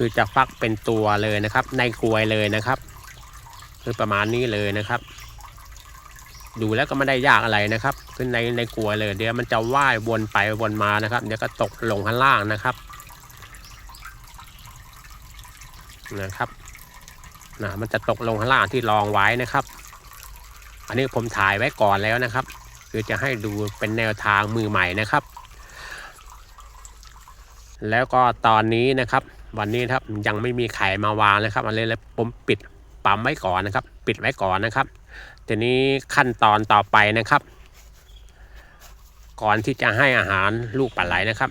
คือจะฟักเป็นตัวเลยนะครับ ในกลวยเลยนะครับ คือประมาณนี้เลยนะครับ ดูแล้วก็ไม่ได้ยากอะไรนะครับขึ้นในในกลวยเลย เดี๋ยวมันจะว่ายวนไปวนมานะครับ เดี๋ยวก็ตกลงข้างล่างนะครับนะครับนะมันจะตกลงข้างล่างที่รองไว้นะครับ อันนี้ผมถ่ายไว้ก่อนแล้วนะครับ คือจะให้ดูเป็นแนวทางมือใหม่นะครับ แล้วก็ตอนนี้นะครับ วันนี้ครับยังไม่มีไข่มาวางนะครับอันนี้เลยผมปิดปั๊มไว้ก่อนนะครับ ปิดไว้ก่อนนะครับทีนี้ขั้นตอนต่อไปนะครับ ก่อนที่จะให้อาหารลูกปลาไหลนะครับ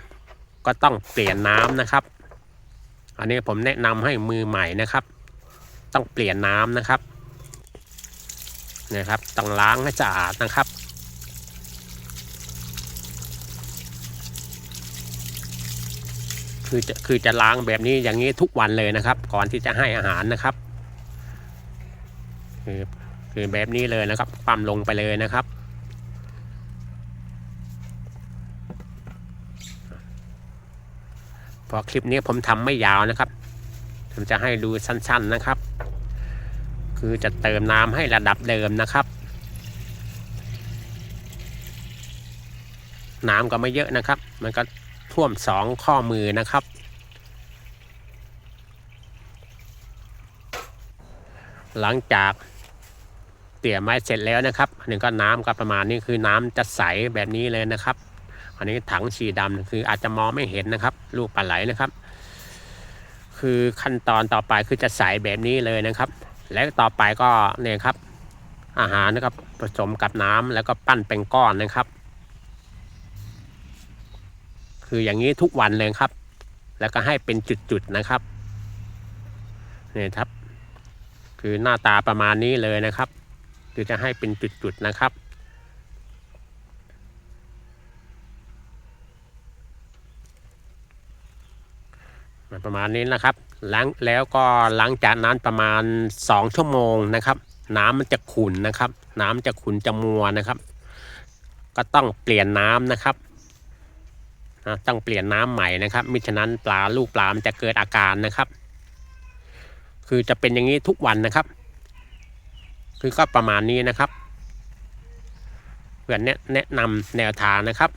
ก็ต้องเปลี่ยนน้ำนะครับ อันนี้ผมแนะนำให้มือใหม่นะครับ ต้องเปลี่ยนน้ำนะครับนะครับต้องล้างให้สะอาดนะครับ คือจะคือจะล้างแบบนี้อย่างนี้ทุกวันเลยนะครับ ก่อนที่จะให้อาหารนะครับ คือคือแบบนี้เลยนะครับปั๊มลงไปเลยนะครับพอคลิปนี้ผมทำไม่ยาวนะครับ ผมจะให้ดูสั้นๆนะครับ คือจะเติมน้ำให้ระดับเดิมนะครับ น้ำก็ไม่เยอะนะครับ มันก็ ท่วมสองข้อมือนะครับ หลังจากเตี่ยไม้เสร็จแล้วนะครับอันนี้ก็น้ำก็ประมาณนี้คือน้ำจะใสแบบนี้เลยนะครับ อันนี้ถังสีดำคืออาจจะมองไม่เห็นนะครับ ลูกปลาไหลนะครับ คือขั้นตอนต่อไปคือจะใสแบบนี้เลยนะครับ และต่อไปก็เนี่ยครับ อาหารนะครับผสมกับน้ำแล้วก็ปั้นเป็นก้อนนะครับ คืออย่างนี้ทุกวันเลยครับ แล้วก็ให้เป็นจุดๆนะครับนี่ครับ คือหน้าตาประมาณนี้เลยนะครับคือจะให้เป็นจุดๆนะครับประมาณนี้นะครับหลังแล้วก็หลังจากนั้นประมาณ 2 ชั่วโมงนะครับ น้ำมันจะขุ่นนะครับ น้ำจะขุ่นจะมัวนะครับ ก็ต้องเปลี่ยนน้ำนะครับ ต้องเปลี่ยนน้ำใหม่นะครับ มิฉะนั้นปลาลูกปลามันจะเกิดอาการนะครับ คือจะเป็นอย่างนี้ทุกวันนะครับ คือก็ประมาณนี้นะครับเพื่อนแนะแนะนำแนวทางนะครับ